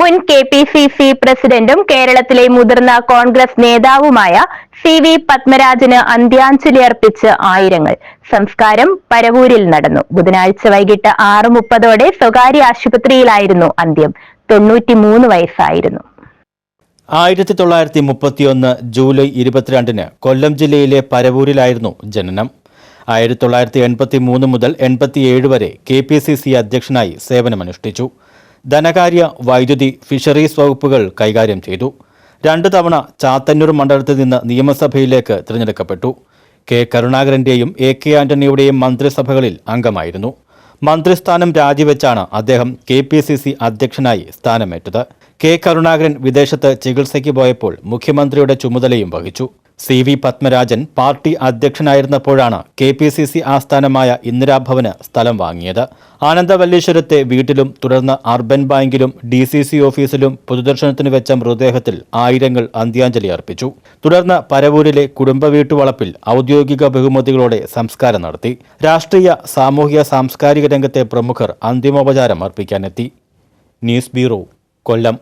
മുൻ K P C C പ്രസിഡന്റും കേരളത്തിലെ മുതിർന്ന കോൺഗ്രസ് നേതാവുമായ സി വി പത്മരാജന് അന്ത്യാഞ്ജലി അർപ്പിച്ച് ആയിരങ്ങൾ. സംസ്കാരം പരവൂരിൽ നടന്നു. ബുധനാഴ്ച വൈകിട്ട് ആറ് മുപ്പതോടെ സ്വകാര്യ ആശുപത്രിയിലായിരുന്നു അന്ത്യം. തൊണ്ണൂറ്റിമൂന്ന് വയസ്സായിരുന്നു. ആയിരത്തി തൊള്ളായിരത്തി മുപ്പത്തിയൊന്ന് ജൂലൈ ഇരുപത്തിരണ്ടിന് കൊല്ലം ജില്ലയിലെ പരവൂരിലായിരുന്നു ജനനം. ആയിരത്തി തൊള്ളായിരത്തി എൺപത്തി മൂന്ന് മുതൽ എൺപത്തിയേഴ് വരെ കെ പി സി സി അധ്യക്ഷനായി സേവനമനുഷ്ഠിച്ചു. ധനകാര്യ വൈദ്യുതി ഫിഷറീസ് വകുപ്പുകൾ കൈകാര്യം ചെയ്തു. രണ്ട് തവണ ചാത്തന്നൂർ മണ്ഡലത്തിൽ നിന്ന് നിയമസഭയിലേക്ക് തിരഞ്ഞെടുക്കപ്പെട്ടു. കെ കരുണാകരന്റെയും എ കെ ആന്റണിയുടെയും മന്ത്രിസഭകളിൽ അംഗമായിരുന്നു. മന്ത്രിസ്ഥാനം രാജിവെച്ചാണ് അദ്ദേഹം കെ പി സി സി അധ്യക്ഷനായി സ്ഥാനമേറ്റത്. കെ കരുണാകരൻ വിദേശത്ത് ചികിത്സയ്ക്ക് പോയപ്പോൾ മുഖ്യമന്ത്രിയുടെ ചുമതലയും വഹിച്ചു. സി വി പത്മരാജൻ പാർട്ടി അധ്യക്ഷനായിരുന്നപ്പോഴാണ് കെ പി സി സി ആസ്ഥാനമായ ഇന്ദിരാഭവന് സ്ഥലം വാങ്ങിയത്. ആനന്ദവല്ലീശ്വരത്തെ വീട്ടിലും തുടർന്ന് അർബൻ ബാങ്കിലും ഡി സി സി ഓഫീസിലും പൊതുദർശനത്തിന് വെച്ച മൃതദേഹത്തിൽ ആയിരങ്ങൾ അന്ത്യാഞ്ജലി അർപ്പിച്ചു. തുടർന്ന് പരവൂരിലെ കുടുംബ വീട്ടുവളപ്പിൽ ഔദ്യോഗിക ബഹുമതികളോടെ സംസ്കാരം നടത്തി. രാഷ്ട്രീയ സാമൂഹിക സാംസ്കാരിക രംഗത്തെ പ്രമുഖർ അന്തിമോപചാരം അർപ്പിക്കാനെത്തി. ന്യൂസ് ബ്യൂറോ കൊല്ലം.